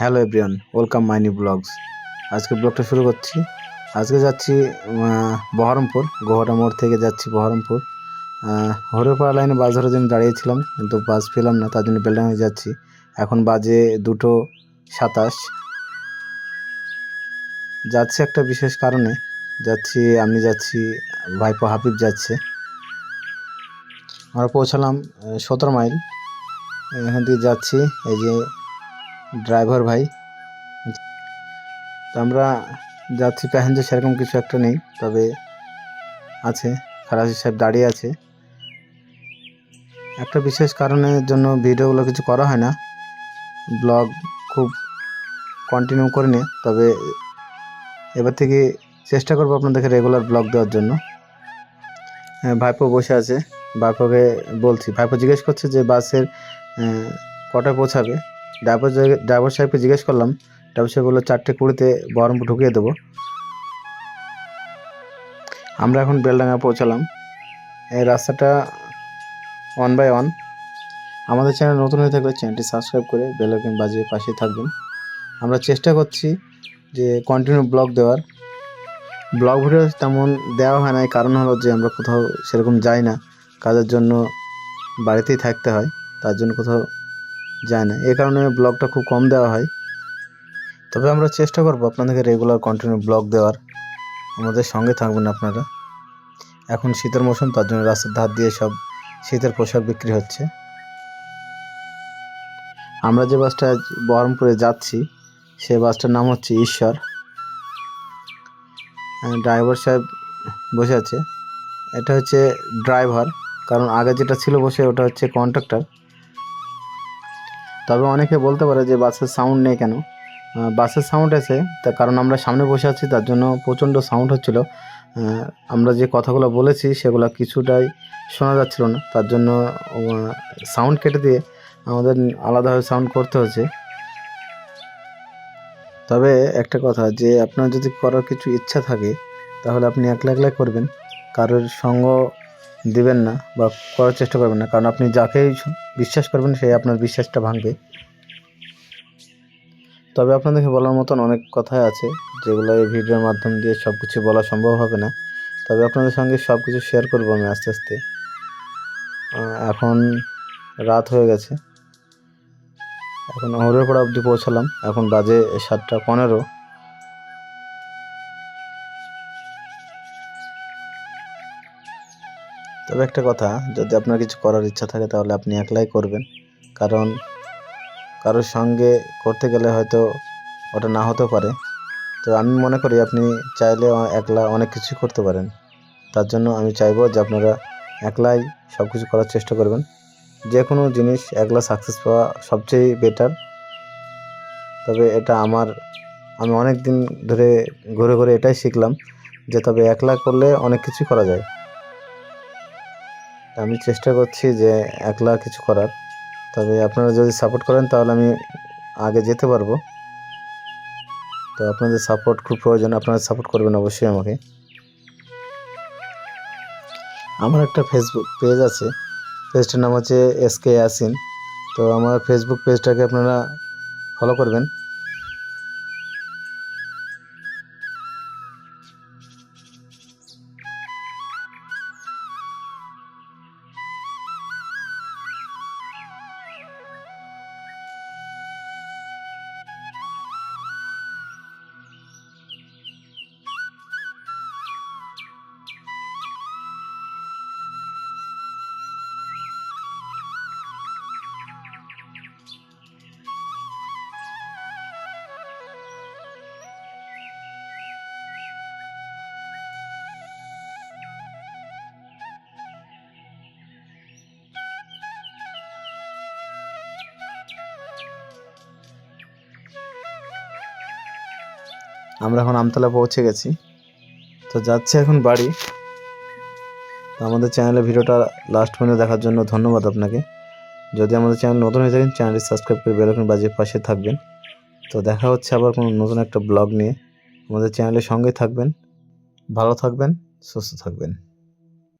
Hello everyone, welcome my new vlogs. আজকে ব্লগটা শুরু করছি। আজকে যাচ্ছি বহরমপুর, গোহাটা মোড় থেকে যাচ্ছি বহরমপুর। হরিপাড়া লাইনে বাস ধরার জন্য দাঁড়িয়েছিলাম, কিন্তু বাস পেলাম না, তার জন্য বেলডাঙায় যাচ্ছি। এখন বাজে দুটো সাতাশ। যাচ্ছি একটা বিশেষ কারণে, যাচ্ছি, আমি যাচ্ছি, ভাইপো হাবিব যাচ্ছে। আমরা পৌঁছালাম সতেরো মাইল। এখান থেকে যাচ্ছি, এই যে ড্রাইভার ভাই। তো আমরা যাচ্ছি প্যাসেঞ্জার সেরকম কিছু একটা নেই তবে আছে খালাসি সাহেব দাঁড়িয়ে আছে। একটা বিশেষ কারণের জন্য ভিডিওগুলো কিছু করা হয় না। ব্লগ খুব কন্টিনিউ করে নি তবে এবার থেকে চেষ্টা করব আপনাদেরকে রেগুলার ব্লগ দেওয়ার জন্য। হ্যাঁ, ভাইপো বসে আছে। ভাইপোকে বলছি ভাইপো জিজ্ঞেস করছে যে বাসের কটায় পৌঁছাবে? ড্রাইভার ড্রাইভার সাহেবকে জিজ্ঞেস করলাম ড্রাইভার সাহেব বলল, চারটে কুড়িতে বহরমপুর ঢুকিয়ে দেবো। আমরা এখন বেলডাঙ্গা পৌঁছালাম। এই রাস্তাটা ওয়ান বাই ওয়ান আমাদের চ্যানেল নতুন হয়ে থাকলে চ্যানেলটি সাবস্ক্রাইব করে বেল আইকন বাজিয়ে পাশে থাকবেন। আমরা চেষ্টা করছি যে কন্টিনিউ ব্লগ দেওয়ার। ব্লগ ভিডিও তেমন দেওয়া হয় না কারণ হলো যে আমরা কোথাও সেরকম যাই না। কাজের জন্য বাড়িতেই থাকতে হয়, তার জন্য কোথাও যায় না। এই কারণে ব্লগটা খুব কম দেওয়া হয়। তবে আমরা চেষ্টা করব আপনাদেরকে রেগুলার কন্টিনিউ ব্লগ দেওয়ার। আমাদের সঙ্গে থাকবেন আপনারা। এখন শীতের মৌসুম, তার জন্য রাস্তার ধার দিয়ে সব শীতের পোশাক বিক্রি হচ্ছে। আমরা যে বাসটা আজ বহরমপুরে যাচ্ছি, সে বাসটার নাম হচ্ছে ঈশ্বর। ড্রাইভার সাহেব বসে আছে। এটা হচ্ছে ড্রাইভার কারণ আগে যেটা ছিল বসে, ওটা হচ্ছে কন্ট্রাক্টর তবে অনেকে বলতে পারে যে বাসের সাউন্ড নেই কেন? বাসের সাউন্ড আছে, তার কারণ আমরা সামনে বসে আছি, তার জন্য প্রচণ্ড সাউন্ড হচ্ছিল। আমরা যে কথাগুলো বলেছি, সেগুলো কিছুটাই শোনা যাচ্ছিল না। তার জন্য সাউন্ড কেটে দিয়ে আমাদের আলাদাভাবে সাউন্ড করতে হচ্ছে। তবে একটা কথা, যে আপনার যদি করার কিছু ইচ্ছা থাকে, তাহলে আপনি একলা একলাই করবেন। কারোর সঙ্গ দিবেন না বা করার চেষ্টা করবেন না। কারণ আপনি যাকেই বিশ্বাস করবেন, সে আপনার বিশ্বাসটা ভাঙবে। তবে আপনাদেরকে বলার মতন অনেক কথাই আছে, যেগুলো এই ভিডিওর মাধ্যম দিয়ে সব কিছু বলা সম্ভব হবে না। তবে আপনাদের সঙ্গে সব কিছু শেয়ার করব আমি আস্তে আস্তে। এখন রাত হয়ে গেছে। এখন হরিপাড়া অবধি পৌঁছালাম। এখন বাজে সাতটা পনেরো। তবে একটা কথা, যদি আপনার কিছু করার ইচ্ছা থাকে তাহলে আপনি একলাই করবেন। কারণ কারোর সঙ্গে করতে গেলে হয়তো ওটা না হতে পারে। তো আমি মনে করি আপনি চাইলে একলা অনেক কিছু করতে পারেন। তার জন্য আমি চাইব যে আপনারা একলাই সব কিছু করার চেষ্টা করবেন। যে কোনো জিনিস একলা সাকসেস পাওয়া সবচেয়ে বেটার তবে এটা আমার, আমি অনেক দিন ধরে ঘুরে ঘুরে এটাই শিখলাম যে তবে একলা করলে অনেক কিছু করা যায়। আমি চেষ্টা করছি যে একলা কিছু করার। তবে আপনারা যদি সাপোর্ট করেন, তাহলে আমি আগে যেতে পারব। তো আপনাদের সাপোর্ট খুব প্রয়োজন। আপনারা সাপোর্ট করবেন অবশ্যই আমাকে। আমার একটা ফেসবুক পেজ আছে। পেজটার নাম হচ্ছে এস কে তো আমার ফেসবুক পেজটাকে আপনারা ফলো করবেন। আমরা এখন আমতলা পৌঁছে গেছি। তো যাচ্ছে এখন বাড়ি। তো আমাদের চ্যানেলে ভিডিওটা লাস্ট পর্যন্ত দেখার জন্য ধন্যবাদ আপনাকে। যদি আমাদের চ্যানেল নতুন হয়ে থাকেন, চ্যানেলটি সাবস্ক্রাইব করে বেলাখন বাজিয়ে পাশে থাকবেন। তো দেখা হচ্ছে আবার কোনো নতুন একটা ব্লগ নিয়ে। আমাদের চ্যানেলের সঙ্গে থাকবেন। ভালো থাকবেন, সুস্থ থাকবেন।